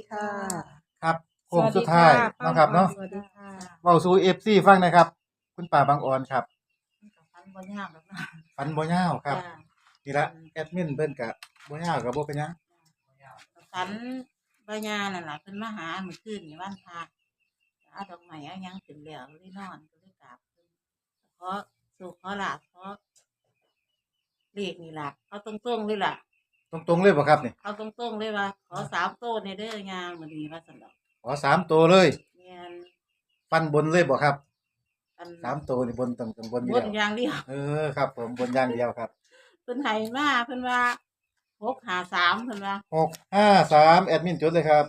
ดีค่ะครับโค้งสุดท้ายเนาะครับเนาะสวัสดีค่ะเว้าสู่ FC ฟังหนะครับ คุณป้าบางออนครับฟันบ่ยากหรอกนะฟันบ่ยาวครับจ้ะนี่ละแอดมินเพิ่นก็บ่ยาวก็บ่เป็นหยังฟันบ่ยานั่นล่ะเพิ่นมาหามื้อคืนนี่วันพระเอาดอกไม้เอาหยังขึ้นแล้วเลยนอนก็เลยกราบเพิ่นขอสู่ขอลาบขอเลขนี่ล่ะเอาตรงๆเลยล่ะ ตรงๆเลยบ่ครับนี่เอาตรงๆเลยว่าขอสามโต้ในเด้อยางมื้อนี้ว่าซั่นดอกขอสามตัวเลยแม่นฟันบนเลยบ่ครับอันสามตัวนี่บนตรงๆบนอยู่บนแล้วอย่างเดียวเออครับ ผมบนอย่างเดียวครับเพิ่นให้มาเพิ่นว่า653เพิ่นว่าหกห้าสามแอดมินจดเลยครับ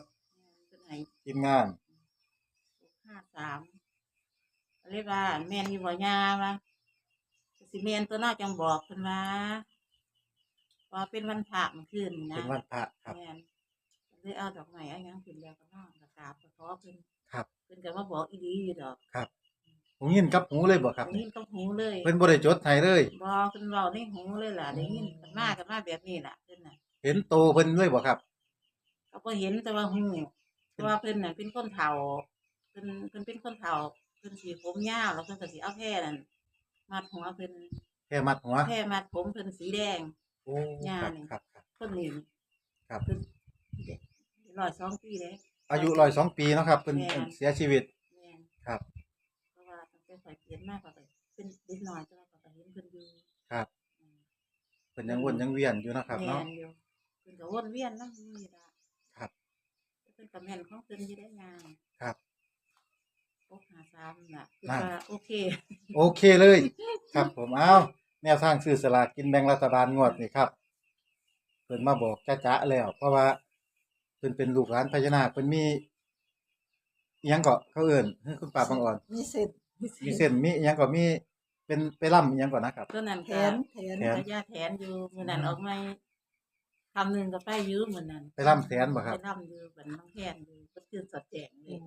เพิ่นให้ทีมงานห้าสามเรียกว่าแม่นอยู่บ่ยาว่าสิแม่นตัวน้อยจังบอกเพิ่นว่า ว่าเป็นวันพระเมื่อคืนนี่นะเป็นวันพระครับแม่นเลยเอาดอกไม้เอาหยังขึ้นแล้วก็นอนก็กราบก็ขอเพิ่นครับ เพิ่นก็มาบอกอีหลีอยู่ดอกครับหูยินกับหูเลยบ่ครับได้ยินกับหูเลยเพิ่นบ่ได้จดให้เลยบ่เพิ่นเว้าในหูเลยล่ะได้ยินกันมากันมาแบบนี้ล่ะเพิ่นน่ะ เห็นโตเพิ่นเลยบ่ครับก็บ่เห็นแต่ว่าหูแต่ว่าเพิ่นน่ะเป็นคนเฒ่าเพิ่นเพิ่นเป็นคนเฒ่าเพิ่นสีผมยาวแล้วเพิ่นก็สิเอาแพร่นั่นมัดหัวเพิ่นแค่มัดหัว แพร่มัดผมเพิ่นสีแดง โอ้ย่าครับนี่ ครับครับคนนี้ครับ เพิ่นร้อยสองปีเลยอายุร้อยสองปีเนาะครับเพิ่นแม่นเสียชีวิต แม่นครับ เพราะว่าตั้งแต่ข่อยเปลี่ยนมากกว่าเป็นเด็กน้อยแต่ว่าก็เห็นเพิ่นอยู่ครับอืมเพิ่นยังวนยังเวียนอยู่เนาะครับแม่เนาะ นอยู่เพิ่นก็วนเวียนนำนี่ล่ะครับเพิ่นก็แม่นของเพิ่นอยู่ได้งานครับโอ้หาซ้ำน่ะคือนั่น ว่าโอเค โอเคเลย ครับผมเอา แนวทางซื้อสลากกินแบ่งรัฐบาลงวดนี่ครับเพิ่นมาบอกจ้าๆแล้ว เพราะว่าเพิ่นเป็นลูกหลานพญานาคเพิ่นมีอิหยังก็เขาเอิ้นคือคุณป้าบางอ่อน มีเสร็จมีเส้นมีอิหยังก็มีเป็นไปล่ำอิหยังก่อนนะครับ ตัวนั้นแถก็นแถนแถนระยะแถนอยู่มื้อนั้นออกมาคำหนึงก็ไปยืมมื้อนั้นไปล่ำแถนบ่ครับ ไปล่ำอยู่บันน้องแทนอยู่ก็คือสอดแจงเลย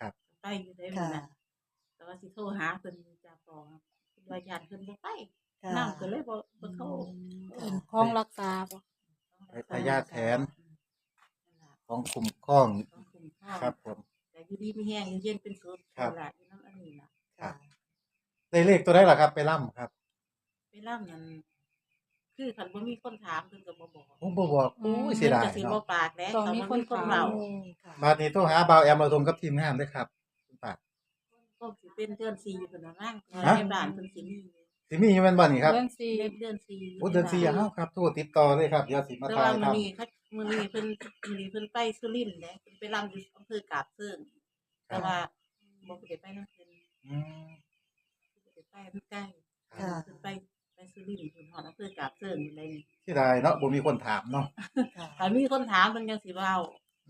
ครับ ไปอยู่ได้ค่ะมื้อนั้นแต่ว่าสิโทรหาเพิ่นอยู่จ้าปองครับ ว่าญาติเพิ่นบ่ไปค่ะนำก็เลยบ่บ่โทรค่ะห้องรักษาบ่พญาแถนนั่นล่ะของคุ้มครองต้องคุ้มครองครับผม แต่อยู่ดีมีแห้งอยู่เย็นเป็นสุดครับนั่นล่ะอยู่น้ำอันนี้ล่ะครับได้เลขตัวได้ล่ะครับ ไปล่ำครับไปล่ำนั้นคือคันบ่มีคนถามเพิ่นก็บ่บอกผมบ่บอกโอ้ยเสียดายเพิ่นก็สิบ่เนาะปากแหล้ต้องเขามีบ่คนมีคนถาม เว้า ค่ะ บาดนี้โทรหาบ่าวแอมเราทงกับทีมงานด้วยครับคุณป้าก็สิ เป็นเดือน4เพิ่นว่ามั่งฮะ ในบ้านเพิ่นสิมีสิมีอยู่แม่นบ่นี่ครับเรื่องสี่เดือนเดือน4โอ้เดือนสี่เอ้าครับโทรติดต่อเลยครับเดี๋ยวสิมาแต่ถ่าว่ายมื้อทำ นี้เขามื้อนี้เพิ่นมื้อนี้เพิ่นไปสุรินทร์เด้เพิ่นไปรำอยู่อำเภอกาบเชิงแต่ว่าบ่ได้ไปนำเพิ่นอืม บ่ได้ไปมันใกล้ค่ะ เพิ่นไปไปสุรินทร์เพิ่นฮอดอำเภอกาบเชิงอยู่เลยนี่เสียดายเนาะบ่มีคนถามเนาะค่ะถ้ามีคนถามเพิ่นจังสิเว้า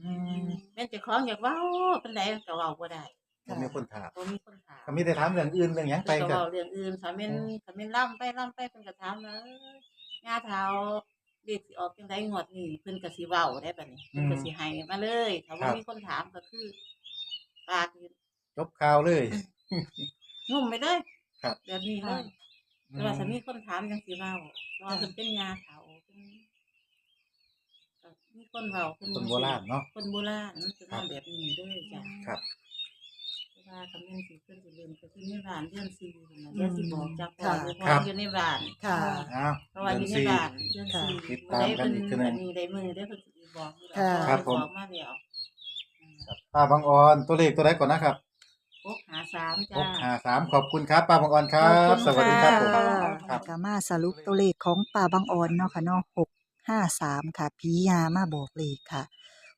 อืมแม่นเจ้าของอยากเว้าปานใดก็เว้าบ่ได้ บ่มีคนถามบ่มีคนถาม ก็มีแต่ถามเรื่องอื่นเรื่องหยังไปเพิ่นก็กันเว้าเรื่องอื่นถ้าแม่นถ้าแม่นล่ำไปล่ำไปเพิ่นก็ถามว่าเอ้ยย่าเฒ่าเด็กสิออกจังได๋งวดนี้เพิ่นก็สิเว้าได้บัดนี้เพิ่นก็สิให้มาเลย ถ้าบ่มีคนถามก็คือปากนี่จบข่าวเลย งุ่มไปเลยครับ แบบนี้เลยแต่ว่าถ้ามีคนถามจังสิเว้าเพราะว่าเพิ่นเป็นยาเฒ่าเพิ่นก็มีคนเว้าเพิ่นคนโบราณเนาะ คนโบราณมันจะครับทำแบบนี้ด้วยจ้ะครับเพราะ ว่าคำนี้สิเพิ่นสิเรียนก็คือในบ้านเดือนสี่นั่นน่ะเดือนสิบอกจากพ่อค่ะหรือพ่ครัอบอยู่ในบ้านค่ะ อ้าวเพราะว่าอเดือนยู่ในสี่ บ้านเดือนค่ะสี่ติดตามกันอีกทีหนึ่งได้เพิ่นได้มือได้เพิ่นสิบอกอยู่ค่ะ ครับผมบอกมาแล้วป้าบางออนตัวเลขตัวใดก่อนนะครับหกหาสามหจ้ากห้าสามขอบคุณครับป้าบางออนครัขอบบคุณสวัสดีครับผมค่ะ ครับก็มาสรุปตัวเลขของป่าบางอ่อนเนาะค่ะเนาะหกห้าสามค่ะผียามาบอกเลขค่ะ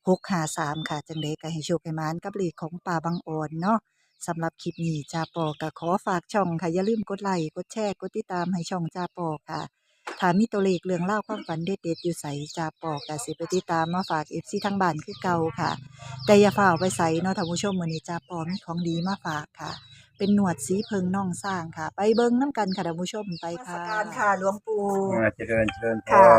หกห้าสามค่ะ จังเดก็ให้โชคให้หมานกับเลขของป่าบางอ่อนเนาะ สำหรับคลิปนี้จาปอก็ขอฝากช่องค่ะอย่าลืมกดไลค์กดแชร์กดติดตามให้ช่องจาปอค่ะถ้ามีตัวเลขเรื่องเล่าวความฝันเด็ดๆอยู่ใสจาปอก็สิไปติดตามมาฝากเอฟซีทางบ้านคือเก่าค่ะ แต่อย่าฝ่าเอาไปใส่เนาะท่านผู้ชมมื้อนี้จาปอมีของดีมาฝากค่ะ เป็นหนวดสีเพิงน่องสร้างค่ะ ไปเบิ่งน้ำกันค่ะท่านผู้ชมไปค่ะการค่ะหลวงปู่อ่าเจริญเจริญพค่ะร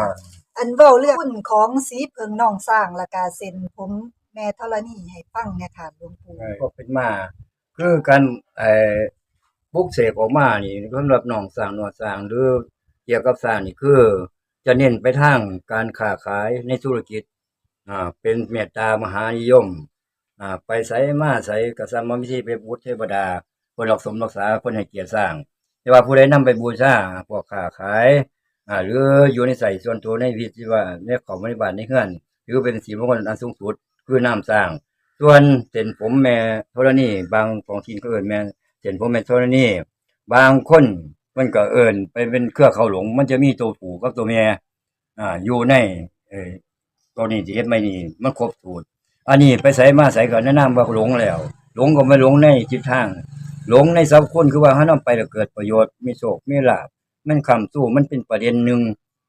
อันเว้าเรื่องหุ้นของสีเพิงน่องสร้างและกาเซ็นผมแม่ธรณีให้ฟังเนี่ยค่ะหลวงปู่ก็เป็นมา คือการไอ้บุกเสกออกมานี่สำหรับหนองสร้างหนวดสร้างหรือเกี่ยวกับสร้างนี่คือ จะเน้นไปทางการค้าขายในธุรกิจอ่าเป็นเมตตามหานิยมอ่าไปไสมาไสก็สามวิธีไปบูชเทวดาเพิ่นรักสมรักษาเพิ่นให้เกียรติสร้าง แต่ว่าผู้ใดนำไปบูชาพวกค้าขายอ่าหรืออยู่ในใส่ส่วนตัวในวิธีว่าในของบริบาลในเฮือนถือเป็นสีมงคลอันสูงสุดคือน้ำสร้าง ส่วนเส้นผมแม่ธรณีบางของทีนก็เอิ้นแม่เส้นผมแม่ธรณีบางคนมันก็เอิ้นไปเป็นเครือเขาหลง มันจะมีตัวผู้กับตัวแม่อ่าอยู่ในเออตัวนี้ที่เฮ็ดไม่นี่มันครบสูตรอันนี้ไปใส่มาใส่ก็แนะนำว่าหลงแล้ว หลงก็ไม่หลงในจิตทาง หลงในสัพคนคือว่าเฮานำไปแล้วเกิดประโยชน์มีโชคมีลาภมันคำสู้มันเป็นประเด็นหนึ่ง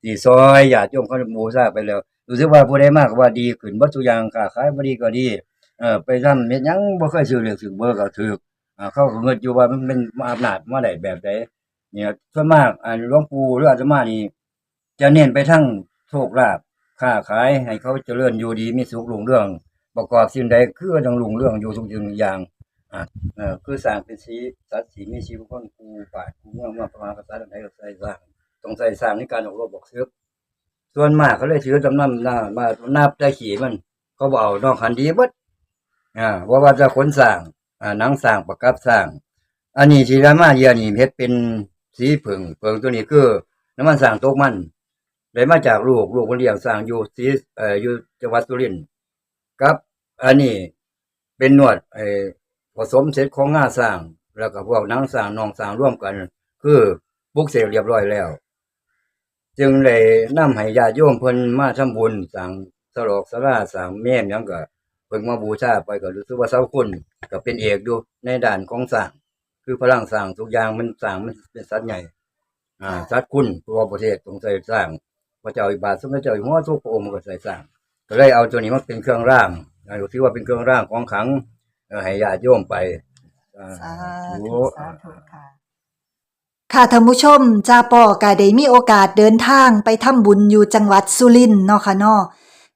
ที่ซอยญาติโยมเขาบูชาไปแล้วรู้สึกว่าผู้ใดมากว่าดีขึ้นบ่ทุอย่างค้าขายบ่ดีก็ดี เออไปทำเฮ็ดหยังบ่เคยซื้อเลือกซื้อเบอร์ก็ถูกอ่าเขาก็เงิดอยู่ว่ามันเป็นอำนาจมาได้แบบใดเนี่ยส่วนมากอ่าหลวงปู่หรืออาตมานี่ จะเน้นไปทั้งโชคลาภค้าขายให้เขาเจริญอยู่ดีมีสุขรุ่งเรื่อง ประกอบสิ่งใดคือต้องรุ่งเรื่องอยู่ทุกสิ่งทุกอย่างอ่าเออคือสร้างเป็นสีสัตว์สีมีชีวิตคนกูป่าดกูเมื่อเมื่อประมาณภาษาใดก็ใส่สร้างต้องใส่สร้างในการออกรบบอกเสือส่วนมากเขาเลยถือจำนำหน้ามานับได้ขี่มัน เขาบเอกนอกคันดีเบิด อ่าว่าว่าจะขนสร้างอ่าหนังสร้างประกับสร้าง อันนี้ที่รามาเยียนี่เฮ็ดเป็นสีผึ่งเผึ่งตัวนี้คือ น้ำมันสร้างตกมันได้มาจากลูกลูกคนเลี้ยงสร้างอยู่สีเอ่ออยู่จังหวัดสุรินทร์ครับ อันนี้เป็นนวดไอ้ผสมเสร็จของง่าสร้าง แล้วก็พวกนังสร้างนองสร้างร่วมกัน คือปลุกเสกเรียบร้อยแล้ว จึงเลยนำให้ญาติโยมเพิ่นมาทำบุญสร้างสลอกสลาสร้างแม่ยังก็ พิ่นมาบูชาไปก็รู้สึกว่าเสาคุณก็เป็นเอกอยู่ในด้านของสร้างคือพลังสร้างทุกอย่างมันสร้างมันเป็นสัตว์ใหญ่ อ่าสัตว์คุณตัวประเทศต้องใส่สร้างพระเจ้าอิบาทสมเด็จเจ้าอยู่หัวทุกพระองค์ก็ใส่สร้างก็เลยเอาตัวนี้มาเป็นเครื่องร่างอ่าถือว่าเป็นเครื่องร่างของขลังเอ่อให้ญาติโยมไปอ่าสาธุธุสาธุค่ะค่ะท่านผู้ชมจาปอก็ได้มีโอกาสเดินทางไปทำบุญอยู่จังหวัดสุรินทร์เนาะค่ะเนาะ